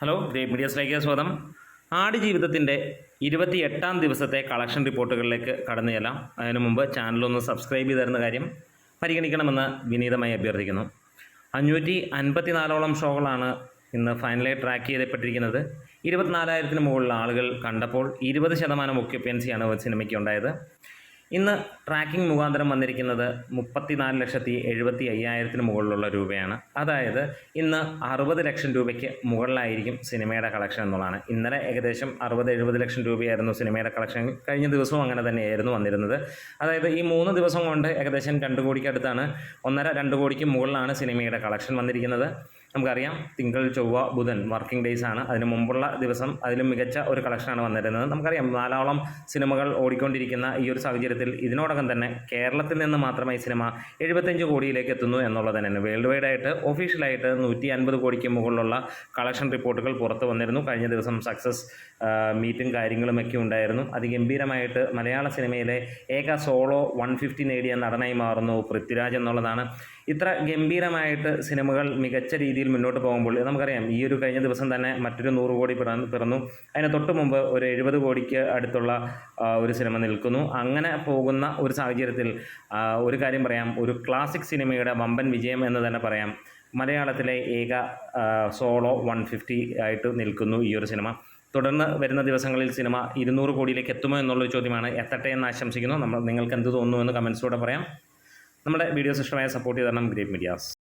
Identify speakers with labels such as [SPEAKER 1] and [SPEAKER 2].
[SPEAKER 1] Hello great മീഡിയസിലേക്ക് സ്വാഗതം. ആടുജീവിതത്തിന്റെ ഇരുപത്തി എട്ടാം ദിവസത്തെ കളക്ഷൻ റിപ്പോർട്ടുകളിലേക്ക് കടന്നു ചെല്ലാം അതിനു മുമ്പ് ചാനലൊന്ന് സബ്സ്ക്രൈബ് ചെയ്ത് തരുന്ന കാര്യം പരിഗണിക്കണമെന്ന് വിനീതമായി അഭ്യർത്ഥിക്കുന്നു. അഞ്ഞൂറ്റി അൻപത്തിനാലോളം ഷോകളാണ് ഇന്ന് ഫൈനലായി ട്രാക്ക് ചെയ്യപ്പെട്ടിരിക്കുന്നത്. ഇരുപത്തിനാലായിരത്തിന് മുകളിൽ ആളുകൾ കണ്ടപ്പോൾ ഇരുപത് ശതമാനം ഒക്യുപ്പൻസിയാണ് സിനിമയ്ക്ക് ഉണ്ടായത്. ഇന്ന് ട്രാക്കിംഗ് മുഖാന്തരം വന്നിരിക്കുന്നത് മുപ്പത്തിനാല് ലക്ഷത്തി എഴുപത്തി അയ്യായിരത്തിന് മുകളിലുള്ള രൂപയാണ്. അതായത് ഇന്ന് അറുപത് ലക്ഷം രൂപയ്ക്ക് മുകളിലായിരിക്കും സിനിമയുടെ കളക്ഷൻ എന്നുള്ളതാണ്. ഇന്നലെ ഏകദേശം അറുപത് എഴുപത് ലക്ഷം രൂപയായിരുന്നു സിനിമയുടെ കളക്ഷൻ കഴിഞ്ഞ ദിവസവും അങ്ങനെ തന്നെയായിരുന്നു വന്നിരുന്നത്. അതായത് ഈ മൂന്ന് ദിവസം കൊണ്ട് ഏകദേശം രണ്ട് കോടിക്ക് അടുത്താണ് ഒന്നര രണ്ട് കോടിക്ക് മുകളിലാണ് സിനിമയുടെ കളക്ഷൻ വന്നിരിക്കുന്നത്. നമുക്കറിയാം തിങ്കൾ ചൊവ്വ ബുധൻ വർക്കിംഗ് ഡേയ്സ് ആണ്. അതിന് മുമ്പുള്ള ദിവസം അതിലും മികച്ച ഒരു കളക്ഷനാണ് വന്നിരുന്നത്. നമുക്കറിയാം നാലോളം സിനിമകൾ ഓടിക്കൊണ്ടിരിക്കുന്ന ഈ ഒരു സാഹചര്യത്തിൽ ഇതിനോടകം തന്നെ കേരളത്തിൽ നിന്ന് മാത്രമേ ഈ സിനിമ എഴുപത്തഞ്ച് കോടിയിലേക്ക് എത്തുന്നു എന്നുള്ളത് തന്നെയാണ്. വേൾഡ് വൈഡ് ആയിട്ട് ഒഫീഷ്യലായിട്ട് നൂറ്റി അൻപത് കോടിക്ക് മുകളിലുള്ള കളക്ഷൻ റിപ്പോർട്ടുകൾ പുറത്തു വന്നിരുന്നു. കഴിഞ്ഞ ദിവസം സക്സസ് മീറ്റും കാര്യങ്ങളുമൊക്കെ ഉണ്ടായിരുന്നു. അതിഗംഭീരമായിട്ട് മലയാള സിനിമയിലെ ഏക സോളോ വൺ ഫിഫ്റ്റി നേടിയ നടനായി മാറുന്നു പൃഥ്വിരാജ് എന്നുള്ളതാണ്. ഇത്ര ഗംഭീരമായിട്ട് സിനിമകൾ മികച്ച രീതിയിൽ മുന്നോട്ട് പോകുമ്പോൾ നമുക്കറിയാം ഈ ഒരു കഴിഞ്ഞ ദിവസം തന്നെ മറ്റൊരു നൂറ് കോടി പിറന്നു പിറന്നു. അതിന് തൊട്ട് മുമ്പ് ഒരു എഴുപത് കോടിക്ക് അടുത്തുള്ള ഒരു സിനിമ നിൽക്കുന്നു. അങ്ങനെ പോകുന്ന ഒരു സാഹചര്യത്തിൽ ഒരു കാര്യം പറയാം. ഒരു ക്ലാസിക് സിനിമയുടെ വമ്പൻ വിജയം എന്ന് തന്നെ പറയാം. മലയാളത്തിലെ ഏക സോളോ വൺ ഫിഫ്റ്റി ആയിട്ട് നിൽക്കുന്നു ഈ ഒരു സിനിമ. തുടർന്ന് വരുന്ന ദിവസങ്ങളിൽ സിനിമ ഇരുന്നൂറ് കോടിയിലേക്ക് എത്തുമോ എന്നുള്ളൊരു ചോദ്യമാണ്. എത്തട്ടെ എന്ന് ആശംസിക്കുന്നു. നമ്മൾ നിങ്ങൾക്ക് എന്ത് തോന്നുന്നു എന്ന് കമൻസിലൂടെ പറയാം. നമ്മുടെ വീഡിയോസ് ഇഷ്ടമായ സപ്പോർട്ട് ചെയ്ത് തരണം ഗ്രേറ്റ് മീഡിയാസ്.